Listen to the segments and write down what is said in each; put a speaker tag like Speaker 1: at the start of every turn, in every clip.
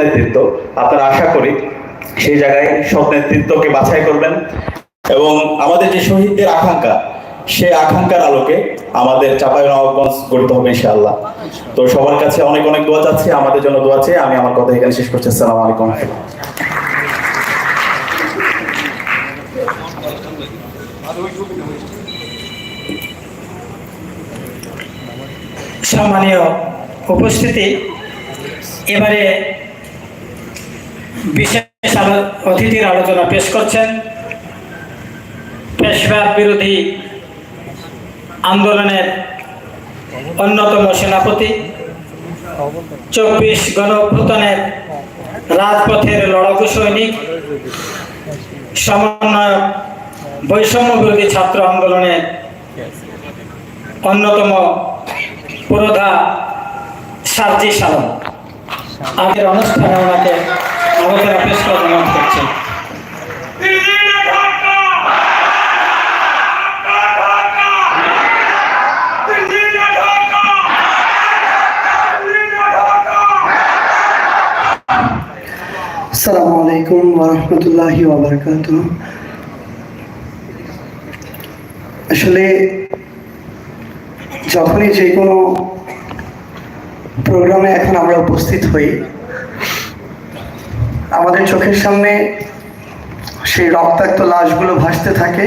Speaker 1: নেতৃত্ব, আপনারা আশা করি সেই জায়গায় সৎ নেতৃত্বকে বাছাই করবেন। এবং আমাদের যে শহীদদের আকাঙ্ক্ষা, সেই আকাঙ্ক্ষার আলোকে আমাদের চাপাই নবাবগঞ্জ গড়তে হবে ইনশাআল্লাহ। তো সবার কাছে অনেক অনেক দোয়া চাচ্ছি, আমাদের জন্য দোয়া চেয়ে আমি আমার কথা এখানে শেষ করছি। আসসালামু আলাইকুম।
Speaker 2: সম্মানীয় উপস্থিতি, এবারে বিশেষ অতিথির আলোচনা পেশ করছেন। পেশবাদ বিরোধী আন্দোলনের অন্যতম সেনাপতি, চব্বিশ গণঅভ্যুত্থানের রাজপথের লড়াকু সৈনিক, সমন্বয়ক, বৈষম্য বিরোধী ছাত্র আন্দোলনের অন্যতম পুরোধা সার্জি সালন আগের অনুষ্ঠানে ওনাকে আলোচনা পেশ করার অনুরোধ করছি
Speaker 3: আসসালামু আলাইকুম ওরহমতুল্লাহি ওবরকাত আসলে যখনই যে কোনো প্রোগ্রামে এখন আমরা উপস্থিত হই আমাদের চোখের সামনে সেই রক্তাক্ত লাশগুলো ভাসতে থাকে।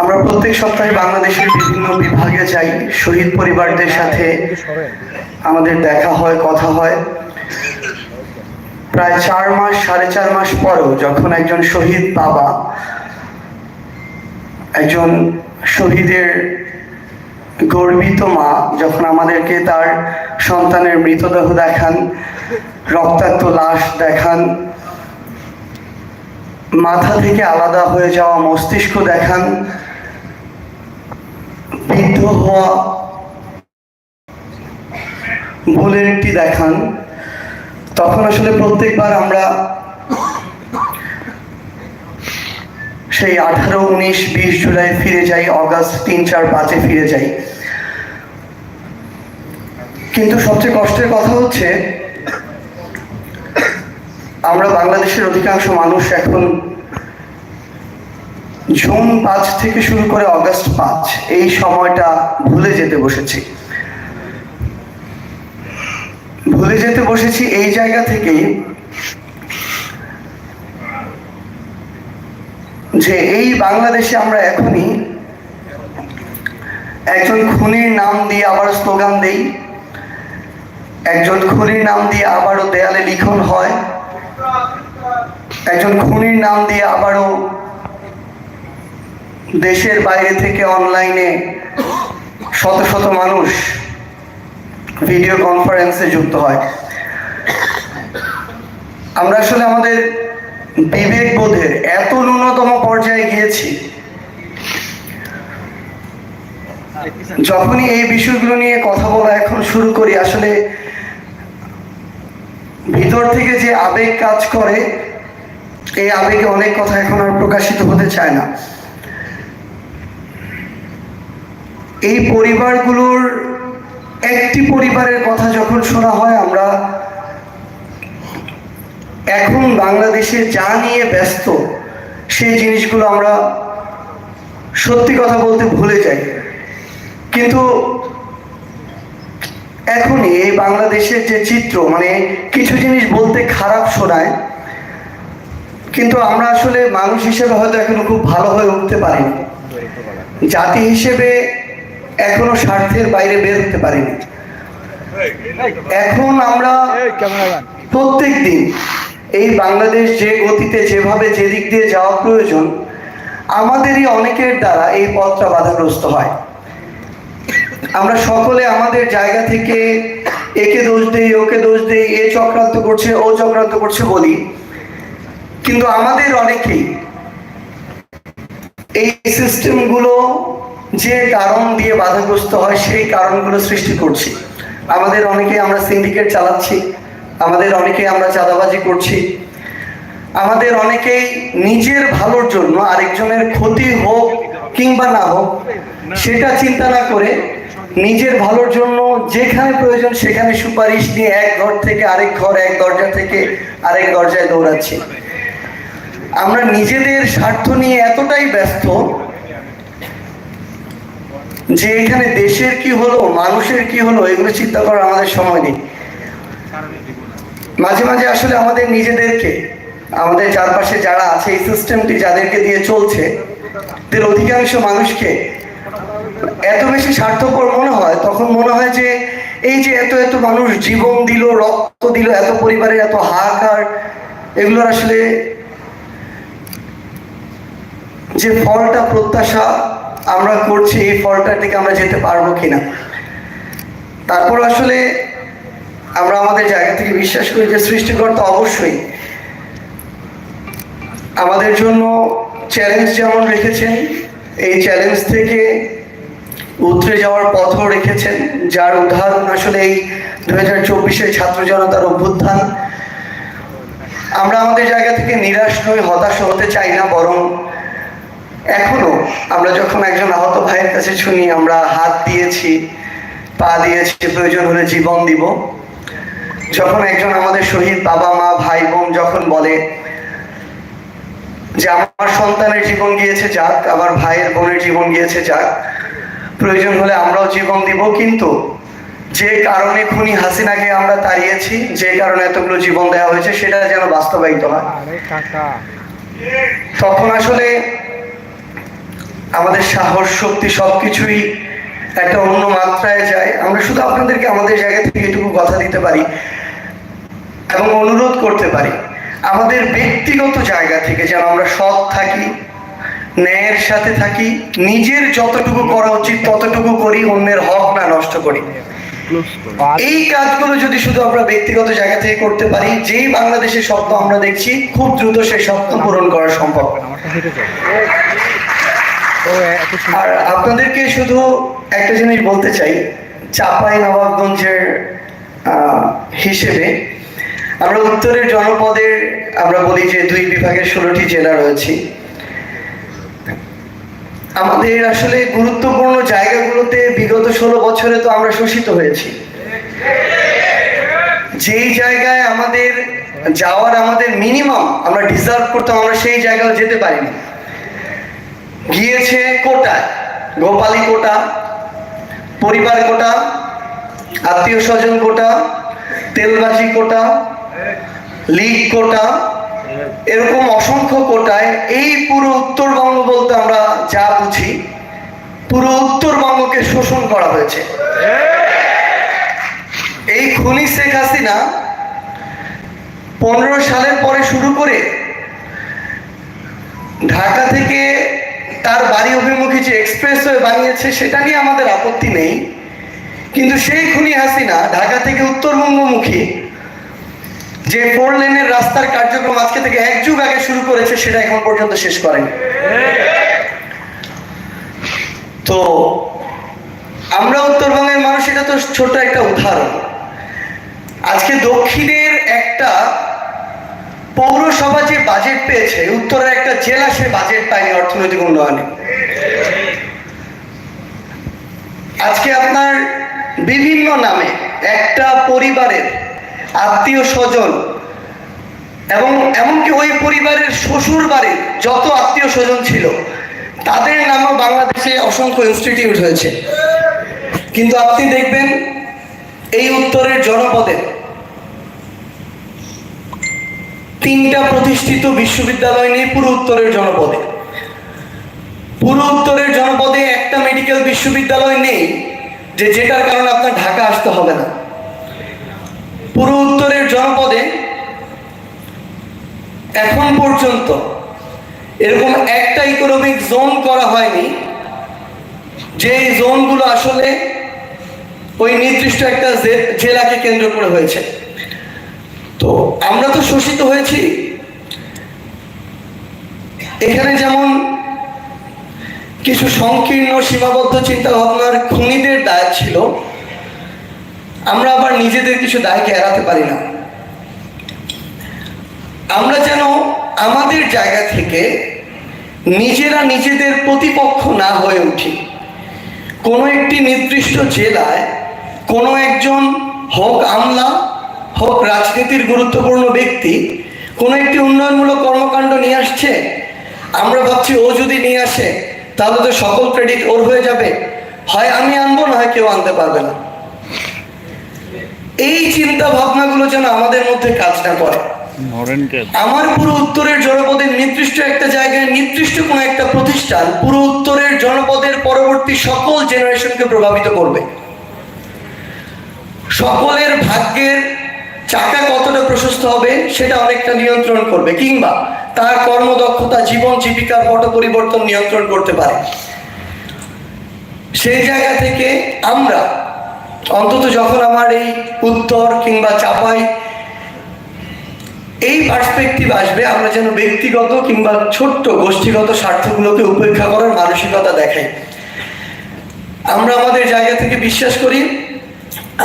Speaker 3: আমরা প্রত্যেক সপ্তাহে বাংলাদেশের বিভিন্ন বিভাগে যাই, শহীদ পরিবারদের সাথে আমাদের দেখা হয়, কথা হয়। প্রায় চার মাস, সাড়ে চার মাস পরও যখন একজন শহীদ বাবা, একজন শহীদের গর্বিত মা যখন আমাদেরকে তার সন্তানের মৃতদেহ দেখান, রক্তাক্ত লাশ দেখান, মাথা থেকে আলাদা হয়ে যাওয়া মস্তিষ্ক দেখান, বৃদ্ধ হওয়া ভুলের একটি দেখান, তখন আসলে প্রত্যেকবার আমরা সেই আঠারো, উনিশ, বিশ জুলাই ফিরে যাই, অগাস্ট তিন, চার, পাঁচে ফিরে যাই। কিন্তু সবচেয়ে কষ্টের কথা হচ্ছে, আমরা বাংলাদেশের অধিকাংশ মানুষ এখন জুন পাঁচ থেকে শুরু করে অগাস্ট পাঁচ, এই সময়টা ভুলে যেতে বসেছি। ভুলে যেতে বসেছি এই জায়গা থেকেই যে এই বাংলাদেশে আমরা এখনই একজন খুনির নাম দিয়ে আবার স্লোগান দেই একজন খুনির নাম দিয়ে আবারও দেয়ালে লিখন হয়। একজন খুনির নাম দিয়ে আবারও দেশের বাইরে থেকে অনলাইনে শত শত মানুষ ভিডিও কনফারেন্সে যুক্ত হয়। আমরা আসলে আমাদের বিবেক বোধের এত ন্যূনতম পর্যায়ে গিয়েছি, যখনই এই বিষয়গুলো নিয়ে কথা বলা এখন শুরু করি, আসলে ভিতর থেকে যে আবেগ কাজ করে, এই আবেগে অনেক কথা এখন আর প্রকাশিত হতে চায় না। এই পরিবারগুলোর একটি পরিবারের কথা যখন শোনা হয় আমরা, এখন বাংলাদেশে যা নিয়ে ব্যস্ত, সেই জিনিসগুলো আমরা সত্যি কথা বলতে ভুলে যাই। কিন্তু এখনই এই বাংলাদেশের যে চিত্র মানে কিছু জিনিস বলতে খারাপ শোনায়, কিন্তু আমরা আসলে মানুষ হিসেবে হয়তো এখনও খুব ভালো হয়ে উঠতে পারিনি। জাতি হিসেবে এখনও স্বার্থের বাইরে বের হতে পারিনি। এখন আমরা প্রত্যেক দিন এই বাংলাদেশ যে গতিতে, যেভাবে যে দিক দিয়ে যাওয়া প্রয়োজন, আমাদেরই অনেকের দ্বারা এই পথটা বাধাগ্রস্ত হয়। আমরা সকলে আমাদের জায়গা থেকে একে দোষ দেই, ওকে দোষ দেই, এ চক্রান্ত করছে, ও চক্রান্ত করছে বলি। কিন্তু আমাদের অনেকেই এই সিস্টেমগুলো যে কারণ দিয়ে বাধাগ্রস্ত হয়, সেই কারণগুলো সৃষ্টি করছি। আমাদের অনেকে আমরা সিন্ডিকেট চালাচ্ছি, আমাদের অনেকে আমরা চাঁদাবাজি করছি, আমাদের অনেকেই নিজের ভালোর জন্য আরেকজনের ক্ষতি হোক কিংবা না হোক, সেটা চিন্তা না করে নিজের ভালোর জন্য যেখানে প্রয়োজন সেখানে সুপারিশ নিয়ে এক ঘর থেকে আরেক ঘর, এক দরজা থেকে আরেক দরজায় দৌড়াচ্ছি। আমরা নিজেদের স্বার্থ নিয়ে এতটাই ব্যস্ত যে এখানে দেশের কি হলো, মানুষের কি হলো, এগুলো চিন্তা করার আমাদের সময় নেই। মাঝে মাঝে আসলে আমাদের নিজেদেরকে, আমাদের চারপাশে যারা আছে, এই সিস্টেমটি যাদেরকে দিয়ে চলছে অধিকাংশ মানুষকে এত বেশি স্বার্থপর মনে হয়? তখন মনে হয় যে এই যে এত এত মানুষ জীবন দিল, রক্ত দিল, এত পরিবারের এত হাহাকার, এগুলোর আসলে যে ফলটা প্রত্যাশা আমরা করছি, এই ফলটার দিকে আমরা যেতে পারব কিনা? তারপর আসলে আমরা আমাদের জায়গা থেকে বিশ্বাস করি যে সৃষ্টিকর্তা অবশ্যই আমাদের জন্য চ্যালেঞ্জ যেমন রেখেছেন, এই চ্যালেঞ্জ থেকে উতরে যাওয়ার পথও রেখেছেন, যার উদাহরণ আসলে এই দু হাজার চব্বিশের ছাত্র জনতার অভ্যুত্থান। আমরা আমাদের জায়গা থেকে নিরাশ নই, হতাশ হতে চাই না, বরং এখনও আমরা যখন একজন আহত ভাইয়ের কাছে শুনি, আমরা হাত দিয়েছি, পা দিয়েছি, প্রয়োজন হলে জীবন দিব। যখন একজন আমাদের শহীদ বাবা, মা, ভাই, বোন যখন বলে যে, আমার সন্তানের জীবন গিয়েছে, যাক আমার ভাইয়ের বোনের জীবন গিয়েছে, যাক। প্রয়োজন হলে আমরাও জীবন দিব। কিন্তু যে কারণে খুনি হাসিনাকে আমরা তাড়িয়েছি যে কারণে এতগুলো জীবন দেওয়া হয়েছে সেটা যেন বাস্তবায়িত হয়। তখন আসলে আমাদের সাহস শক্তি সবকিছুই একটা অন্য মাত্রায় যায়। আমরা শুধু আপনাদেরকে আমাদের জায়গা থেকে এটুকু কথা দিতে পারি এবং অনুরোধ করতে পারি আমাদের ব্যক্তিগত জায়গা থেকে যেন আমরা সৎ থাকি ন্যায়ের সাথে থাকি, নিজের যতটুকু করা উচিত ততটুকু করি, অন্যের হক না নষ্ট করি। এই কাজগুলো যদি শুধু আমরা ব্যক্তিগত জায়গা থেকে করতে পারি, যেই বাংলাদেশের স্বপ্ন আমরা দেখছি, খুব দ্রুত সেই স্বপ্ন পূরণ করা সম্ভব। আর আপনাদেরকে শুধু একটা জিনিস বলতে চাই চাপাই নবাবগঞ্জের হিসেবে আমরা উত্তরের জনপদের আমরা বলি যে দুই বিভাগের ষোলোটি জেলা রয়েছে। আমাদের আসলে গুরুত্বপূর্ণ জায়গাগুলোতে বিগত ষোলো বছরে তো আমরা শোষিত হয়েছি। যেই জায়গায় আমাদের যাওয়ার আমাদের মিনিমাম আমরা ডিজার্ভ করতাম, আমরা সেই জায়গায় যেতে পারিনি। গিয়েছে কোটায় গোপালী কোটা, পরিবার কোটা আত্মীয় স্বজন কোটা, তেলবাজি কোটা, লিগ কোটা, এরকম অসংখ্য কোটায় এই পুরো উত্তরবঙ্গ বলতে আমরা বুঝি পুরো উত্তরবঙ্গকে শোষণ করা হয়েছে। এই খুনি শেখ হাসিনা পনেরো সালের পরে শুরু করে ঢাকা থেকে তার বাড়ি অভিমুখী যে এক্সপ্রেসওয়ে বানিয়েছে, সেটা নিয়ে আমাদের আপত্তি নেই। কিন্তু সেই খুনি হাসিনা ঢাকা থেকে উত্তরবঙ্গমুখী যে ফোর লেনের রাস্তার কার্যক্রম আজকে থেকে এক যুগ আগে শুরু করেছে, সেটা এখন পর্যন্ত শেষ করেনি। তো আমরা উত্তরবঙ্গের মানুষ, এটা তো ছোট একটা উদাহরণ। আজকে দক্ষিণের একটা পৌরসভা যে বাজেট পেয়েছে, উত্তরের একটা জেলা সে বাজেট পায়নি অর্থনৈতিক উন্নয়নে। আজকে আপনার বিভিন্ন নামে একটা পরিবারের আত্মীয় স্বজন এবং এমনকি ওই পরিবারের শ্বশুর বাড়ির যত আত্মীয় স্বজন ছিল তাদের নামও বাংলাদেশে অসংখ্য ইনস্টিটিউট হয়েছে। কিন্তু আপনি দেখবেন এই উত্তরের জনপদে তিনটা প্রতিষ্ঠিত বিশ্ববিদ্যালয় নেই পুরো উত্তরের জনপদে। পুরো উত্তরের জনপদে একটা মেডিকেল বিশ্ববিদ্যালয় নেই যে যেটার কারণে আপনার ঢাকা আসতে হবে না। পুরো উত্তরের জনপদে এখন পর্যন্ত এরকম একটা ইকোনমিক জোন করা হয়নি যে জোনগুলো আসলে ওই নির্দিষ্ট একটা জেলাকে কেন্দ্র করে হয়েছে। তো আমরা তো শোষিত হয়েছি। এখানে যেমন কিছু সংকীর্ণ সীমাবদ্ধ চিন্তা ভাবনার খুনিদের দায় ছিল, আমরা আবার নিজেদের কিছু দায়কে এড়াতে পারি না। আমরা যেন আমাদের জায়গা থেকে নিজেরা নিজেদের প্রতিপক্ষ না হয়ে উঠি। কোনো একটি নির্দিষ্ট জেলায় কোনো একজন হোক আমলা, হোক রাজনীতির গুরুত্বপূর্ণ ব্যক্তি কোনো একটি উন্নয়নমূলক কর্মকাণ্ড নিয়ে আসছে? আমরা ভাবছি ও যদি নিয়ে আসে, তাহলে তো সকল ক্রেডিট ওর হয়ে যাবে। হয় আমি আনব না হয় কেউ আনতে পারবে না। এই চিন্তা ভাবনাগুলো যেন আমাদের মধ্যে কাজ না করে। আমার পুরো উত্তরের জনপদের নির্দিষ্ট একটা জায়গায় নির্দিষ্ট কোনো একটা প্রতিষ্ঠান পুরো উত্তরের জনপদের পরবর্তী সকল জেনারেশনকে প্রভাবিত করবে। সকলের ভাগ্যের চাকা কতটা প্রশস্ত হবে সেটা অনেকটা নিয়ন্ত্রণ করবে কিংবা তার কর্মদক্ষতা, জীবন, জীবিকার পট পরিবর্তন নিয়ন্ত্রণ করতে পারে। সেই জায়গা থেকে আমরা অন্তত যখন আমার এই উত্তর কিংবা চাপাই এই পার্সপেক্টিভ আসবে, আমরা যেন ব্যক্তিগত কিংবা ছোট্ট গোষ্ঠীগত স্বার্থগুলোকে উপেক্ষা করার মানসিকতা দেখাই। আমরা আমাদের জায়গা থেকে বিশ্বাস করি,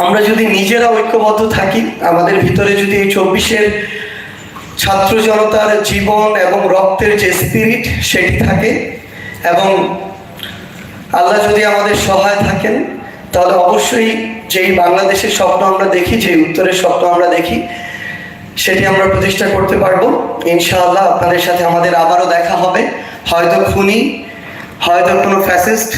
Speaker 3: আমরা যদি নিজেরা ঐক্যবদ্ধ থাকি, আমাদের ভিতরে যদি এই চব্বিশের ছাত্র জনতার জীবন এবং রক্তের যে স্পিরিট সেটি থাকে এবং আল্লাহ যদি আমাদের সহায় থাকেন, তাহলে অবশ্যই যেই বাংলাদেশের স্বপ্ন আমরা দেখি, যেই উত্তরের স্বপ্ন আমরা দেখি সেটি আমরা প্রতিষ্ঠা করতে পারব। ইনশাআল্লাহ আপনাদের সাথে আমাদের আবারও দেখা হবে। হয়তো খুনি, হয়তো কোনো ফ্যাসিস্ট